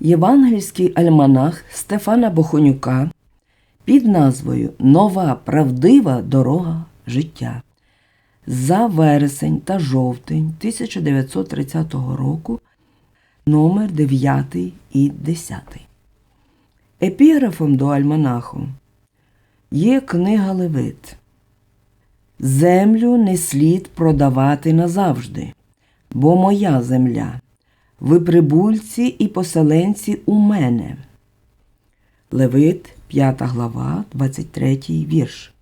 Євангельський альманах Стефана Бохонюка під назвою Нова правдива дорога життя за вересень та жовтень 1930 року номер 9 і 10. Епіграфом до альманаху є книга Левит. Землю не слід продавати назавжди, бо моя земля. Ви прибульці і поселенці у мене. Левит, 5 глава, 23 вірш.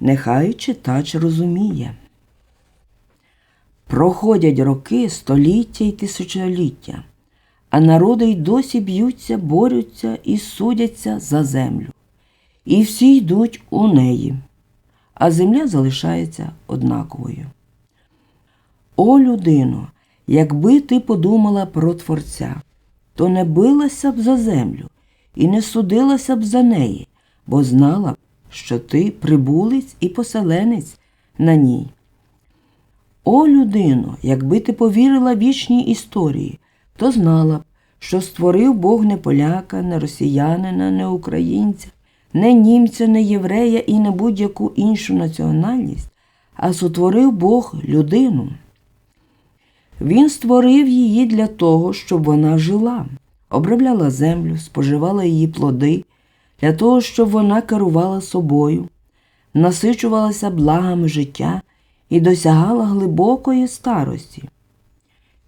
Нехай читач розуміє. Проходять роки, століття і тисячоліття, а народи й досі б'ються, борються і судяться за землю. І всі йдуть у неї, а земля залишається однаковою. О, людино, якби ти подумала про Творця, то не билася б за землю і не судилася б за неї, бо знала б, що ти прибулець і поселенець на ній. О, людино, якби ти повірила вічній історії, то знала б, що створив Бог не поляка, не росіянина, не українця, не німця, не єврея і не будь-яку іншу національність, а сотворив Бог людину. Він створив її для того, щоб вона жила, обробляла землю, споживала її плоди, для того, щоб вона керувала собою, насичувалася благами життя і досягала глибокої старості.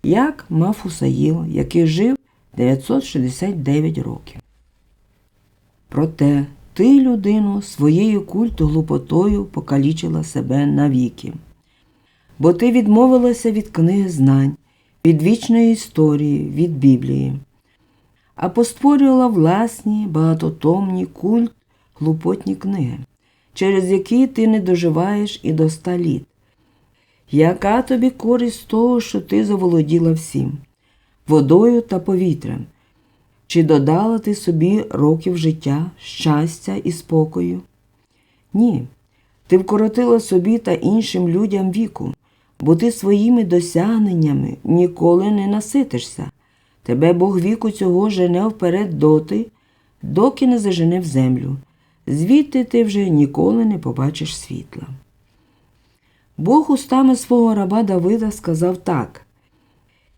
Як Мафусаїл, який жив 969 років. Проте ти, людину, своєю культу глупотою покалічила себе навіки бо ти відмовилася від книги знань, від вічної історії, від Біблії, а постворювала власні багатотомні культ глупотні книги, через які ти не доживаєш і до ста літ. Яка тобі користь того, що ти заволоділа всім, водою та повітрям? Чи додала ти собі років життя, щастя і спокою? Ні, ти вкоротила собі та іншим людям віку, бо ти своїми досягненнями ніколи не наситишся. Тебе Бог віку цього жене вперед доти, доки не зажене в землю. Звідти ти вже ніколи не побачиш світла. Бог устами свого раба Давида сказав так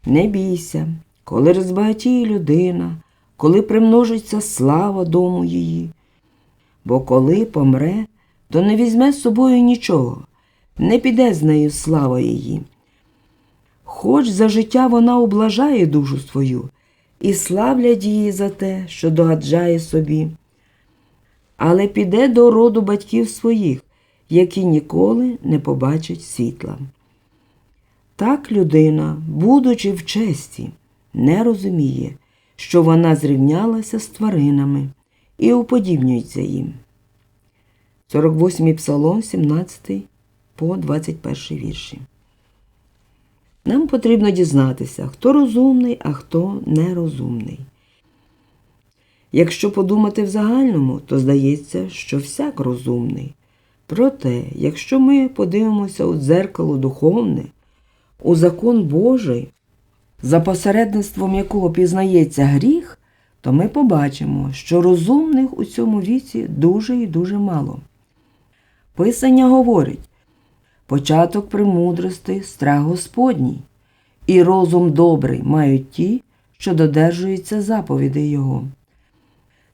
Не бійся, коли розбагатіє людина, коли примножиться слава дому її. Бо коли помре, то не візьме з собою нічого, не піде з нею слава її. Хоч за життя вона облажає душу свою і славлять її за те, що догаджає собі, але піде до роду батьків своїх, які ніколи не побачать світла. Так людина, будучи в честі, не розуміє, що вона зрівнялася з тваринами і уподібнюється їм. 48 Псалом, 17 по 21 вірші. Нам потрібно дізнатися, хто розумний, а хто нерозумний. Якщо подумати в загальному, то здається, що всяк розумний. Проте, якщо ми подивимося у дзеркало духовне, у закон Божий, за посередництвом якого пізнається гріх, то ми побачимо, що розумних у цьому віці дуже і дуже мало. Писання говорить початок премудрости страх Господній, і розум добрий мають ті, що додержуються заповідей Його.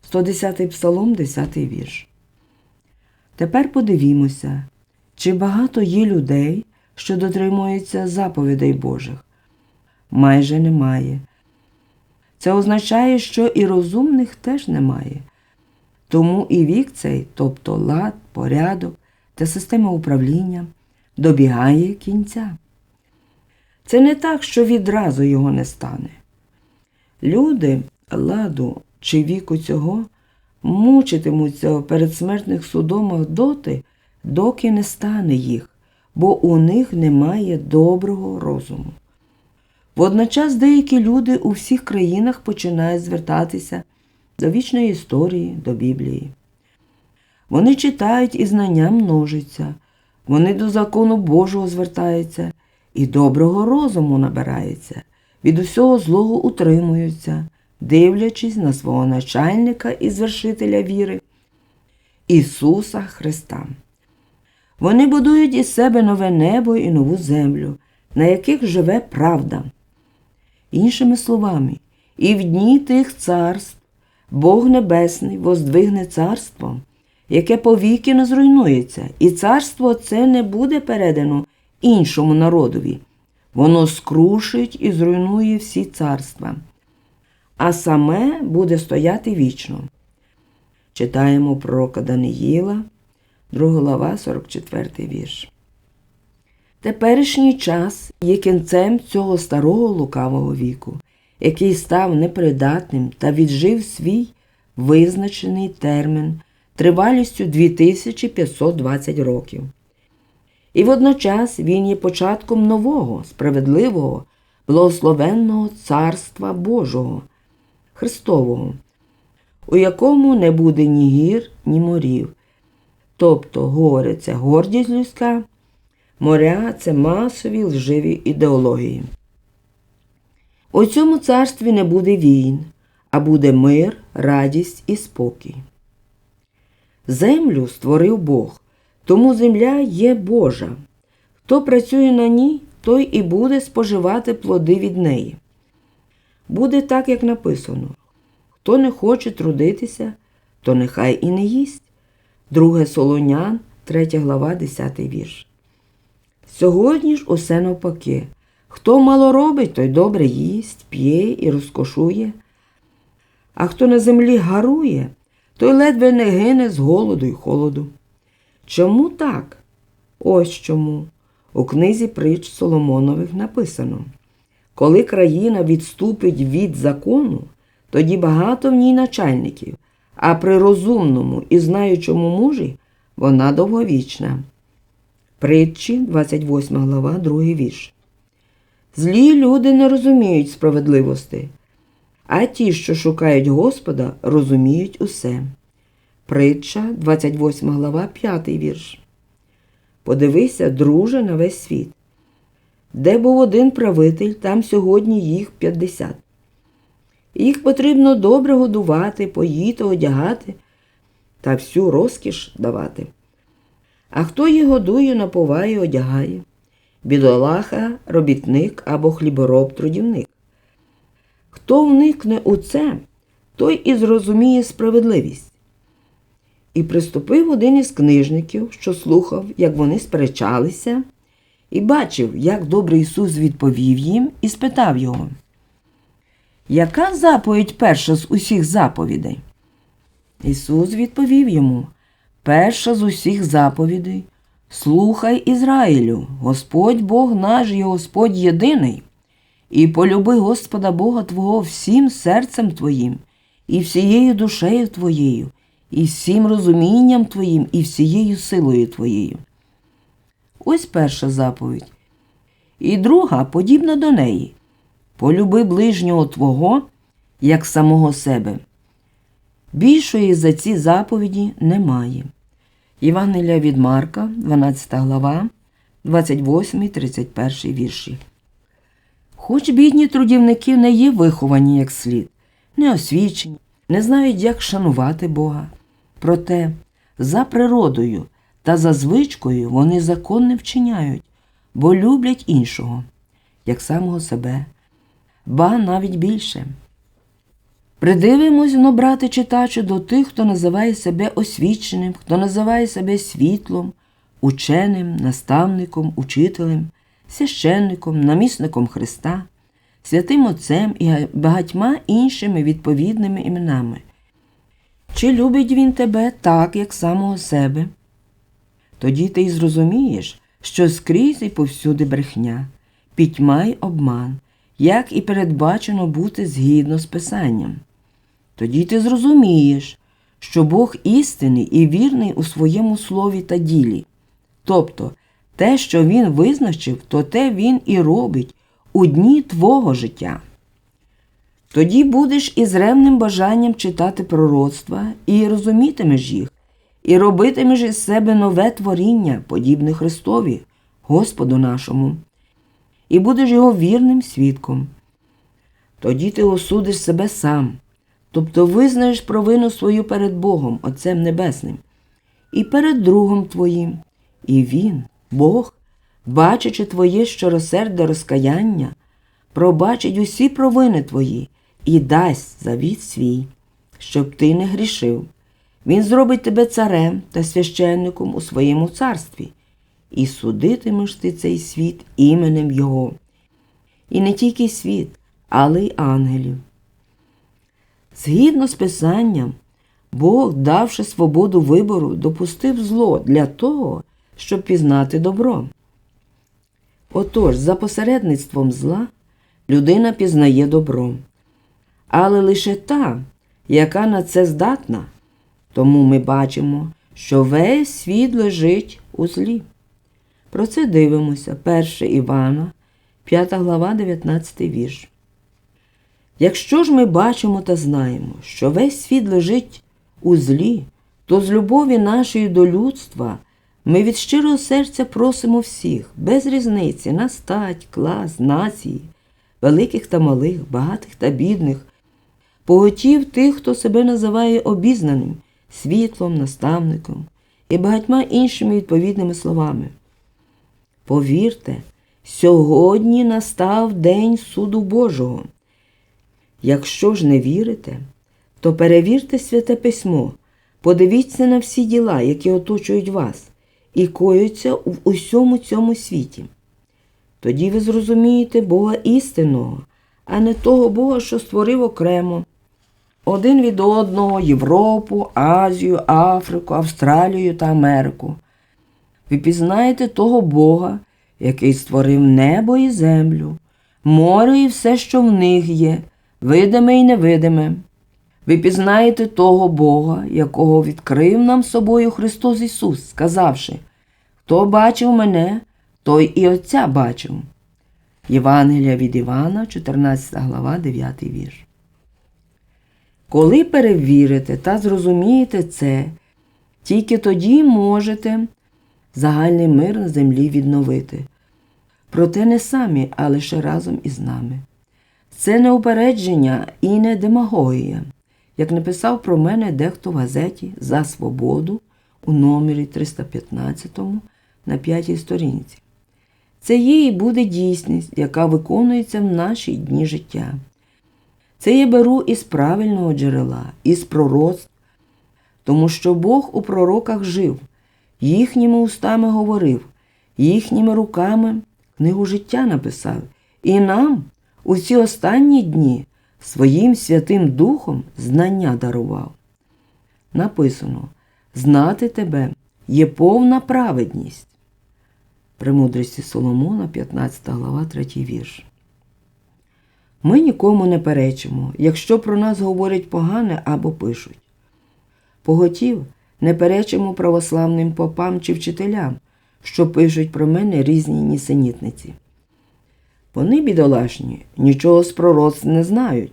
110 Псалом, 10 вірш. Тепер подивімося, чи багато є людей, що дотримуються заповідей Божих. Майже немає. Це означає, що і розумних теж немає. Тому і вік цей, тобто лад, порядок та система управління, добігає кінця. Це не так, що відразу його не стане. Люди ладу чи віку цього мучитимуться в передсмертних судомах доти, доки не стане їх, бо у них немає доброго розуму. Водночас деякі люди у всіх країнах починають звертатися до вічної історії, до Біблії. Вони читають і знання множиться, вони до закону Божого звертаються і доброго розуму набираються, від усього злого утримуються, дивлячись на свого начальника і звершителя віри Ісуса Христа. Вони будують із себе нове небо і нову землю, на яких живе правда. Іншими словами, і в дні тих царств Бог Небесний воздвигне царство, яке повіки не зруйнується, і царство це не буде передано іншому народові. Воно скрушить і зруйнує всі царства, а саме буде стояти вічно. Читаємо пророка Даниїла, 2 глава, 44 вірш. Теперішній час є кінцем цього старого лукавого віку, який став непридатним та віджив свій визначений термін тривалістю 2520 років. І водночас він є початком нового, справедливого, благословенного Царства Божого, Христового, у якому не буде ні гір, ні морів. Тобто гори це гордість людська, моря це масові лживі ідеології. У цьому царстві не буде війн, а буде мир, радість і спокій. Землю створив Бог, тому земля є Божа. Хто працює на ній, той і буде споживати плоди від неї. Буде так, як написано хто не хоче трудитися, то нехай і не їсть. Друге Солонян, 3 глава, 10 вірш. Сьогодні ж усе навпаки. Хто мало робить, той добре їсть, п'є і розкошує. А хто на землі гарує, той ледве не гине з голоду й холоду. Чому так? Ось чому. У книзі притч Соломонових написано коли країна відступить від закону, тоді багато в ній начальників, а при розумному і знаючому мужі вона довговічна. Притчі, 28 глава, 2 вірш. Злі люди не розуміють справедливості, а ті, що шукають Господа, розуміють усе. Притча, 28 глава, 5 вірш. Подивися, друже, на весь світ. Де був один правитель, там сьогодні їх 50. Їх потрібно добре годувати, поїти, одягати та всю розкіш давати. А хто їх годує, напуває, одягає? Бідолаха, робітник або хлібороб трудівник. Хто вникне у це, той і зрозуміє справедливість. І приступив один із книжників, що слухав, як вони сперечалися, і бачив, як добрий Ісус відповів їм і спитав його. Яка заповідь перша з усіх заповідей? Ісус відповів йому Перша з усіх заповідей Слухай Ізраїлю, Господь Бог наш і Господь єдиний, і полюби Господа Бога Твого всім серцем Твоїм, і всією душею Твоєю, і всім розумінням Твоїм, і всією силою Твоєю. Ось перша заповідь. І друга подібна до неї полюби ближнього Твого, як самого себе. Більшої за ці заповіді немає. Євангелія від Марка, 12 глава, 28, 31 вірші. Хоч бідні трудівники не є виховані як слід, не освічені, не знають, як шанувати Бога. Проте за природою та за звичкою вони закон не вчиняють, бо люблять іншого, як самого себе, ба навіть більше. Придивимось, но, брате читачу, до тих, хто називає себе освіченим, хто називає себе світлом, ученим, наставником, учителем, священником, намісником Христа, святим Отцем і багатьма іншими відповідними іменами. Чи любить він тебе так, як самого себе? Тоді ти й зрозумієш, що скрізь і повсюди брехня, пітьма й обман, як і передбачено бути згідно з Писанням. Тоді ти зрозумієш, що Бог істинний і вірний у своєму слові та ділі. Тобто те, що Він визначив, то те Він і робить у дні твого життя. Тоді будеш із ревним бажанням читати пророцтва і розумітимеш їх, і робитимеш із себе нове творіння, подібне Христові, Господу нашому, і будеш його вірним свідком. тоді ти осудиш себе сам, тобто визнаєш провину свою перед Богом, Отцем Небесним, і перед другом твоїм. І Він, Бог, бачачи твоє щиросерде розкаяння, пробачить усі провини твої і дасть завіт свій, щоб ти не грішив. Він зробить тебе царем та священником у своєму царстві, і судитимеш ти цей світ іменем Його. І не тільки світ, але й ангелів. Згідно з Писанням, Бог, давши свободу вибору, допустив зло для того, щоб пізнати добро. Отож, за посередництвом зла людина пізнає добро, але лише та, яка на це здатна, тому ми бачимо, що весь світ лежить у злі. Про це дивимося 1 Івана, 5 глава, 19 вірш. Якщо ж ми бачимо та знаємо, що весь світ лежить у злі, то з любові нашої до людства ми від щирого серця просимо всіх, без різниці на стать, клас, нації, великих та малих, багатих та бідних, поготів тих, хто себе називає обізнаним, світлом, наставником і багатьма іншими відповідними словами. Повірте, сьогодні настав день суду Божого. Якщо ж не вірите, то перевірте святе письмо, подивіться на всі діла, які оточують вас, і коються в усьому цьому світі. Тоді ви зрозумієте Бога істинного, а не того Бога, що створив окремо. Один від одного Європу, Азію, Африку, Австралію та Америку. Ви пізнаєте того Бога, який створив небо і землю, море і все, що в них є, видиме і невидиме. Ви пізнаєте того Бога, якого відкрив нам собою Христос Ісус, сказавши, Хто бачив мене, той і Отця бачив. Євангелія від Івана, 14 глава, 9 вірш. Коли перевірите та зрозумієте це, тільки тоді можете загальний мир на землі відновити. Проте не самі, а лише разом із нами. Це не упередження і не демагогія, як написав про мене дехто в газеті За свободу у номері 315 на п'ятій сторінці. Це є і буде дійсність, яка виконується в наші дні життя. Це я беру із правильного джерела, із пророцтв, тому що Бог у пророках жив, їхніми устами говорив, їхніми руками книгу життя написав, і нам у ці останні дні своїм Святим Духом знання дарував. Написано Знати тебе є повна праведність. Премудрості Соломона, 15 глава, 3 вірш. Ми нікому не перечимо, якщо про нас говорять погане або пишуть. Поготів не перечимо православним попам чи вчителям, що пишуть про мене різні нісенітниці. Вони, бідолашні, нічого з пророцтв не знають,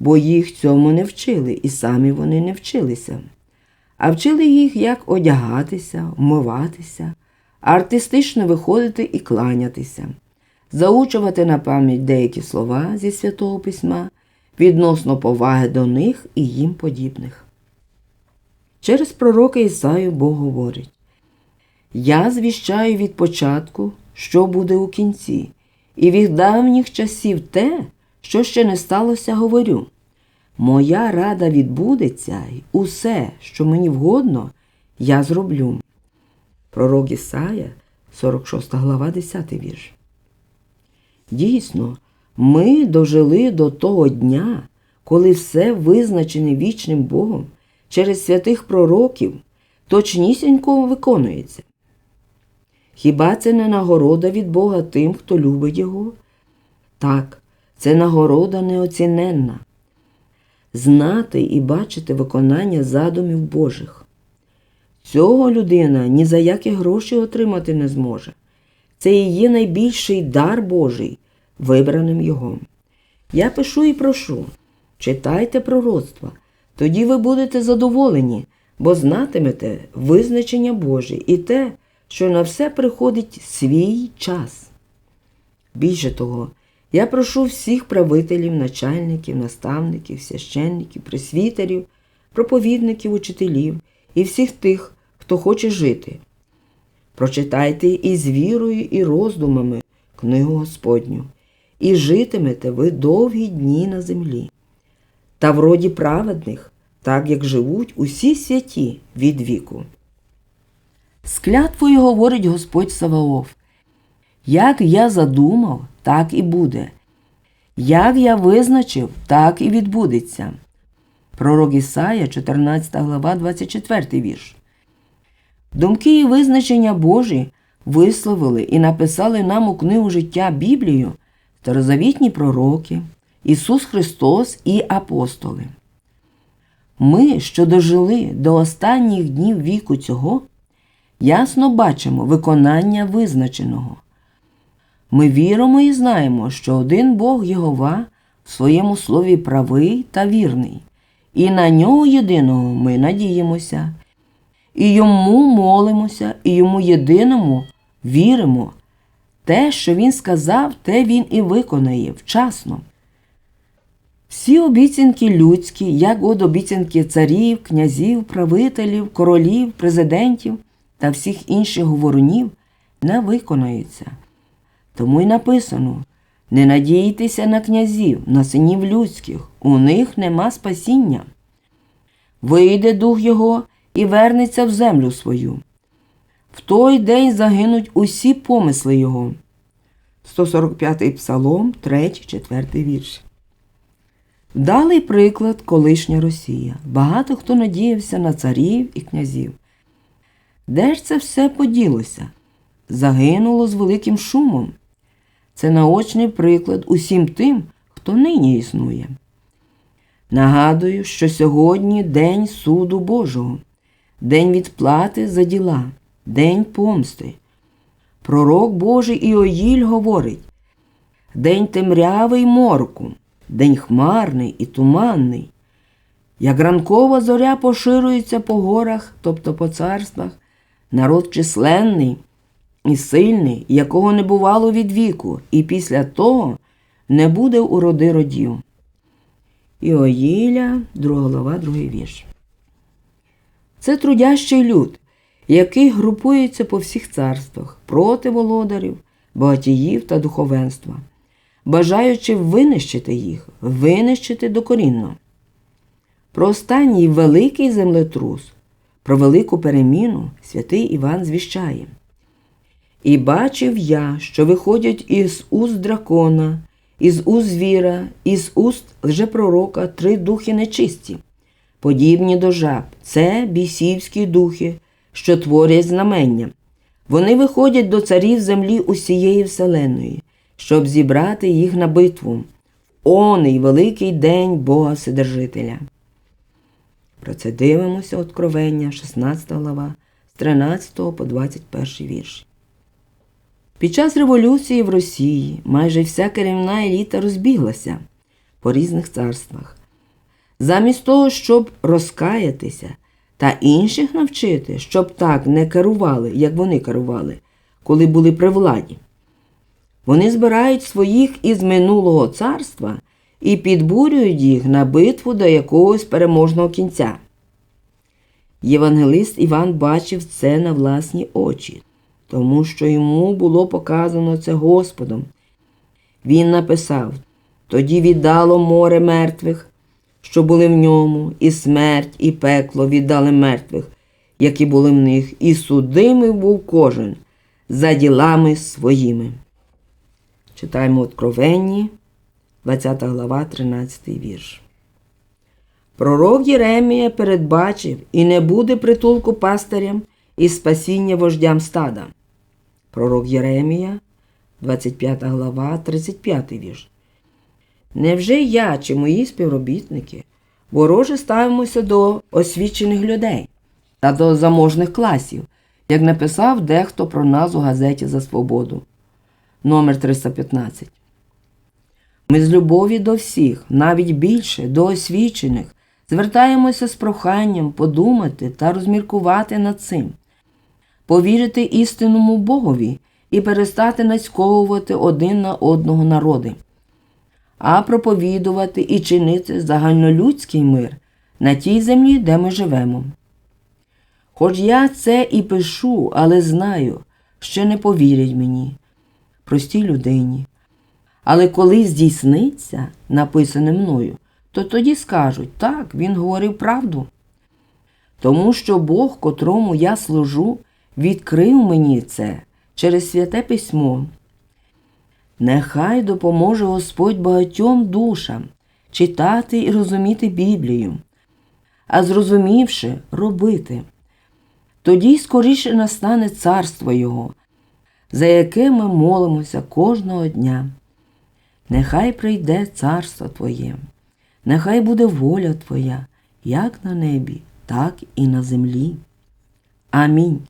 бо їх цьому не вчили, і самі вони не вчилися, а вчили їх, як одягатися, вмиватися, артистично виходити і кланятися, заучувати на пам'ять деякі слова зі святого письма відносно поваги до них і їм подібних. Через пророка Ісаю Бог говорить Я звіщаю від початку, що буде у кінці, і від давніх часів те, що ще не сталося, говорю. Моя рада відбудеться, і усе, що мені вгодно, я зроблю. Пророк Ісая, 46 глава, 10 вірш. Дійсно, ми дожили до того дня, коли все визначене вічним Богом через святих пророків точнісінько виконується. Хіба це не нагорода від Бога тим, хто любить Його? Так, це нагорода неоціненна. Знати і бачити виконання задумів Божих. Цього людина ні за які гроші отримати не зможе. Це є найбільший дар Божий, вибраним Його. Я пишу і прошу, читайте пророцтва, тоді ви будете задоволені, бо знатимете визначення Боже і те, що на все приходить свій час. Більше того, Я прошу всіх правителів, начальників, наставників, священників, пресвітерів, проповідників, учителів і всіх тих, хто хоче жити. Прочитайте із вірою і роздумами книгу Господню, і житимете ви довгі дні на землі. Та в роді праведних, так як живуть усі святі від віку. З клятвою говорить Господь Саваоф. Як я задумав, так і буде. Як я визначив, так і відбудеться. Пророк Ісая, 14 глава, 24 вірш. Думки і визначення Божі висловили і написали нам у книгу життя Біблію старозавітні пророки, Ісус Христос і апостоли. Ми, що дожили до останніх днів віку цього, ясно бачимо виконання визначеного. Ми віримо і знаємо, що один Бог Єгова в своєму слові правий та вірний, і на нього єдиного ми надіємося, і йому молимося, і йому єдиному віримо. Те, що він сказав, те він і виконає вчасно. Всі обіцянки людські, як от обіцянки царів, князів, правителів, королів, президентів та всіх інших говорунів, не виконаються. Тому й написано не надійтеся на князів, на синів людських, у них нема спасіння. Вийде дух його і вернеться в землю свою. В той день загинуть усі помисли його. 145-й псалом, 3, 4 вірш. Вдалий приклад колишня Росія. Багато хто надіявся на царів і князів. Де ж це все поділося? Загинуло з великим шумом. Це наочний приклад усім тим, хто нині існує. Нагадую, що сьогодні День суду Божого, День відплати за діла, День помсти. Пророк Божий Іоїль говорить День темрявий морку, день хмарний і туманний. Як ранкова зоря поширюється по горах, тобто по царствах, народ численний і сильний, якого не бувало від віку, і після того не буде уроди родів. Іоїля, друга глава, другий вірш. Це трудящий люд, який групується по всіх царствах проти володарів, багатіїв та духовенства, бажаючи винищити їх, винищити докорінно. Про останній великий землетрус, про велику переміну святий Іван звіщає. І бачив я, що виходять із уст дракона, із уст звіра, із уст лжепророка три духи нечисті, подібні до жаб. Це бісівські духи, що творять знамення. Вони виходять до царів землі усієї вселеної, щоб зібрати їх на битву. Оний великий день Бога Вседержителя. Про це дивимося Откровення, 16 глава, з 13 по 21 вірш. Під час революції в Росії майже вся керівна еліта розбіглася по різних царствах. Замість того, щоб розкаятися та інших навчити, щоб так не керували, як вони керували, коли були при владі. Вони збирають своїх із минулого царства і підбурюють їх на битву до якогось переможного кінця. Євангелист Іван бачив це на власні очі, тому що йому було показано це Господом. Він написав тоді віддало море мертвих, що були в ньому, і смерть, і пекло віддали мертвих, які були в них, і судимий був кожен за ділами своїми. Читаємо Откровенні, 20 глава, 13 вірш. Пророк Єремія передбачив і не буде притулку пастирям і спасіння вождям стада. Пророк Єремія, 25 глава, 35 вірш. Невже я чи мої співробітники вороже ставимося до освічених людей та до заможних класів, як написав дехто про нас у газеті за свободу номер 315 Ми з любові до всіх, навіть більше до освічених, звертаємося з проханням подумати та розміркувати над цим, повірити істинному Богові і перестати нацьковувати один на одного народи, а проповідувати і чинити загальнолюдський мир на тій землі, де ми живемо. Хоч я це і пишу, але знаю, що не повірять мені, простій людині. Але коли здійсниться написане мною, то тоді скажуть так, він говорив правду. Тому що Бог, котрому я служу, відкрив мені це через святе письмо. Нехай допоможе Господь багатьом душам читати і розуміти Біблію, а зрозумівши, робити. Тоді скоріше настане царство Його, за яке ми молимося кожного дня. Нехай прийде царство Твоє, нехай буде воля Твоя, як на небі, так і на землі. Амінь.